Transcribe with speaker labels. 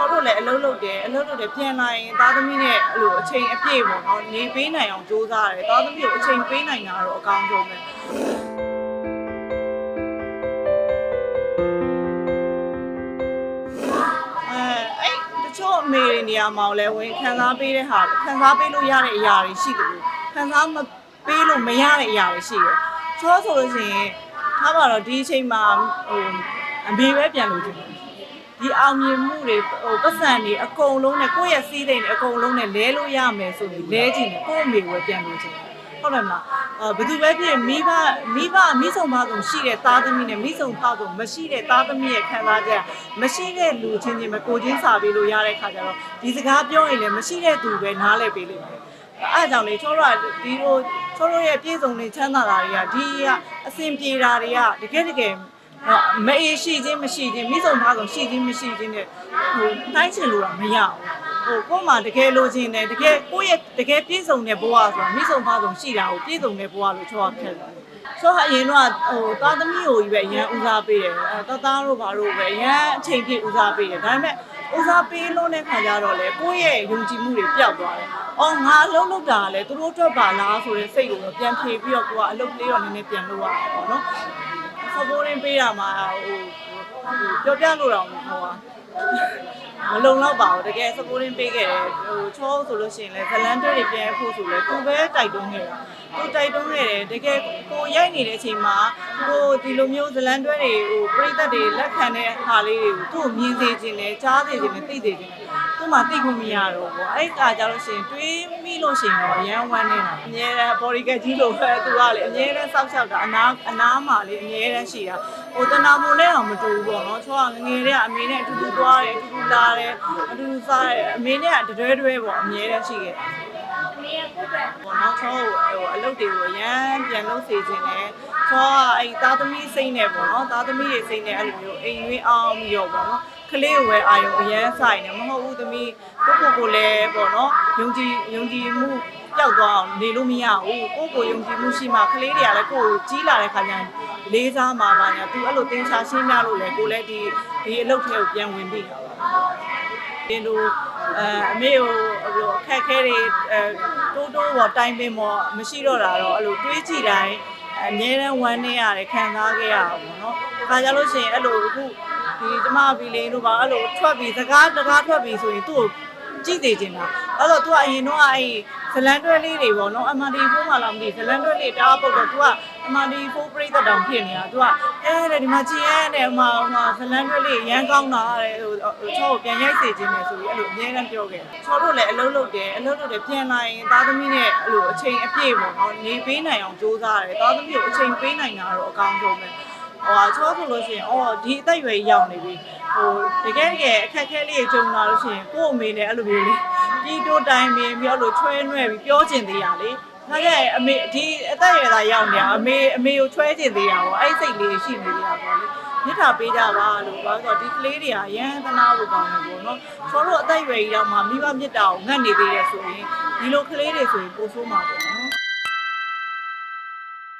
Speaker 1: ချောတို့လည်းအလုပ်လုပ်တယ်အလုပ်လုပ်တယ်ပြန်လာရင်သားသမီးနဲ့အဲ့လိုအချိန်အပြည့်ပေါ့နော်နေပေးနိုင်အောင်ကြိုးစားတယ်သားသမီးကိုအချိန်ပေးနိုင်တာတော့အကောင်းဆုံးပဲအဲအဲ့တချို့အမေတွေနေရာမှာလည်းဝင်ခံစားပေးတဲ့ဟာခံစားပေးလို့ရတဲ့အရာတွေရှိတယ်လို့ခံစားမပေးလို့မရတဲ့အရာတွေရှိတယ်ချောဆိုလို့ရှိရင်ထားပါတော့ဒီအချိန်မှာဟိုအမေပဲပြန်လို့ချင်တယ် ဒီအောင်မြင်မှုတွေဟိုပတ်စံတွေအကုန်လုံးနဲ့ကိုယ့်ရဲ့စီးစိမ်တွေအကုန်လုံးနဲ့လဲလို့ရမယ်ဆိုပြီးလဲကြည့်တယ်ကိုယ့်အမေကိုပဲပြန်လို့ချင်တယ်ဟုတ်တယ်မလားအဲဘယ်သူပဲဖြစ်မိဘမိဘမိဆုံးဖဆုံးရှိတဲ့သားသမီးနဲ့မိဆုံးဖဆုံးမရှိတဲ့သားသမီးရဲ့ခံစားချက်မရှိတဲ့လူချင်းချင်းပဲကိုချင်းစာပေးလို့ရတဲ့ခါကျတော့ဒီစကားပြောရင်လည်းမရှိတဲ့သူပဲနားလဲပေးလိမ့်မယ်အဲ့ဒါကြောင့်လေချောတို့ကဒီလိုချောတို့ရဲ့ပြည်စုံနေချမ်းသာတာတွေကဒီကအစဉ်ပြေတာတွေကတကယ်တကယ်ဟုတ် မအေးရှိခြင်းမရှိခြင်းမိဆုံးသားဆုံးရှိခြင်းမရှိခြင်းနဲ့ဟိုတိုင်းချင်လို့တော့မရဘူးဟိုကို့မှာတကယ်လိုချင်တယ်တကယ်ကိုယ့်ရဲ့တကယ်ပြည့်စုံတဲ့ဘဝဆိုတာမိဆုံးသားဆုံးရှိတာကိုပြည့်စုံတဲ့ဘဝလို့ချောခက်တယ်ဆိုတော့အရင်တော့ဟိုသားသမီးကိုကြီးပဲအရန်ဦးစားပေးတယ်အဲသားသားတို့ဘာတို့ပဲအရန်အချိန်ပြည့်ဦးစားပေးတယ်ဒါပေမဲ့ဦးစားပေးလို့တဲ့ခါကျတော့လေကိုယ့်ရဲ့ယုံကြည်မှုတွေပျောက်သွားတယ်။အော်ငါအလုပ်လုပ်တာကလည်းသူတို့အတွက်ပါလားဆိုတဲ့စိတ်ကိုတော့ပြန်ဖြေပြီးတော့ကိုကအလုပ်လေးတော့နည်းနည်းပြန်လုပ်ရတာပေါ့နော်။ supporting ပေးတာမှာဟိုဟိုပြောပြလို့တော့ဟိုဟာမလုံတော့ပါဘူးတကယ် supporting ပေးခဲ့တယ်ဟိုချောဆိုလို့ရှိရင်လည်းဇလန်တွဲတွေပြန်ဖို့ဆိုလဲသူပဲတိုက်တွန်းခဲ့တာသူတိုက်တွန်းခဲ့တယ်တကယ်ကိုရိုက်နေတဲ့အချိန်မှာကိုဒီလိုမျိုးဇလန်တွဲတွေဟိုပြိသက်တွေလက်ခံတဲ့ဟာလေးတွေကိုသူ့ကိုမြင်စေခြင်းနဲ့ကြားစေခြင်းနဲ့သိစေခြင်းနဲ့ သူ့မှာသိခွင့်မရတော့ဘူးအဲ့ဒါကြလို့ရှိရင်တွေးမိလို့ရှိရင်တော့အရန်ဝမ်းနေတာအများနဲ့ body ကကြီးလို့ပဲသူကလေအများနဲ့စောက်ရှောက်တာအနာအနာမှာလေအများနဲ့ရှိတာဟိုတနာမုံနဲ့တော့မတူဘူးပေါ့နော်ချောကငငယ်တဲ့အမေနဲ့အတူတူသွားတယ်အတူတူလာတယ်အတူတူစားတယ်အမေနဲ့ကတတွဲတွဲပေါ့အများနဲ့ရှိခဲ့ပေါ့နော်ချောကိုဟိုအလုပ်တွေကိုအရန်ပြန်လုပ်စေခြင်းနဲ့ချောကအဲ့သားသမီးစိတ်နဲ့ပေါ့နော်သားသမီးတွေစိတ်နဲ့အဲ့လိုမျိုးအိမ်ရွေးအောင်ပြီးတော့ပေါ့နော် ကလေးကိုပဲအာယုံအရန်ဆိုင်နေမဟုတ်ဘူးသမီးကိုကိုကိုလည်းပေါ့နော်ယုံကြည်ယုံကြည်မှုပျောက်သွားအောင်နေလို့မရဘူးကိုကိုယုံကြည်မှုရှိမှကလေးတွေကလည်းကိုကိုကြီးလာတဲ့ခါကျရင်လေးစားမှာပါညာသူအဲ့လိုတင်ချာရှင်းပြလို့လေကိုလည်းဒီဒီအလုပ်ထဲကိုပြန်ဝင်ပြီးတာပါဒီလိုအဲအမေကိုဘယ်လိုအခက်ခဲတွေအဲတိုးတိုးပေါ်တိုင်းပင်ပေါ်မရှိတော့တာတော့အဲ့လိုတွေးကြည့်တိုင်းအမြဲတမ်းဝမ်းနေရတယ်ခံစားခဲ့ရတာပေါ့နော်။ခါကြလို့ရှိရင်အဲ့လိုအခု ဒီကျမဘီလင်းတို့ပါအဲ့လိုထွက်ပြီးစကားတကားထွက်ပြီးဆိုရင်သူ့ကိုကြည့်သေးချင်တာအဲ့တော့ तू ကအရင်တော့အဲ့ဇလန်တွဲလေးတွေပေါ့နော် MRD4 မှာလားမသိဇလန်တွဲလေးတားပုတ်တော့ तू က MRD4 ပြိသက်တောင်ဖြစ်နေတာ तू ကအဲတဲ့ဒီမှာကြည်ရဲတဲ့ဟိုမှာဟိုမှာဇလန်တွဲလေးရမ်းကောင်းတာတဲ့ဟိုချောကိုပြန်ရိုက်စေခြင်းနဲ့ဆိုပြီးအဲ့လိုအများနဲ့ပြောခဲ့ချောတို့လည်းအလုပ်လုပ်တယ်အလုပ်လုပ်တယ်ပြန်လာရင်သားသမီးနဲ့အဲ့လိုအချိန်အပြည့်ပေါ့နော်နေပေးနိုင်အောင်ကြိုးစားတယ်သားသမီးကိုအချိန်ပေးနိုင်တာတော့အကောင်းဆုံးပဲ ဟိုချောဆိုလို့ရှိရင်အော်ဒီအသက်အရွယ်ရောက်နေပြီဟိုတကယ်တကယ်အခက်အခဲလေးတွေကြုံလာလို့ရှိရင်ကို့အမေနဲ့အဲ့လိုမျိုးလေးပြီးတိုးတိုင်ပင်ပြီးအဲ့လိုချွဲနွဲ့ပြီးပြောကျင်သေးရလေဒါကြရဲ့အမေဒီအသက်အရွယ်သားရောက်နေတာအမေအမေကိုချွဲကျင်သေးရပေါ့အဲ့စိတ်လေးရှိနေသေးတာပေါ့လေမြစ်တာပေးကြပါလို့ဘာလို့ဆိုတော့ဒီကလေးတွေကရမ်းသနာဖို့ကောင်းတယ်ပေါ့နော်ချောတို့အသက်အရွယ်ကြီးတော့မှမိဘမြစ်တာကိုငတ်နေသေးတယ်ဆိုရင်ဒီလိုကလေးတွေဆိုရင်ပိုဆိုးမှာပေါ့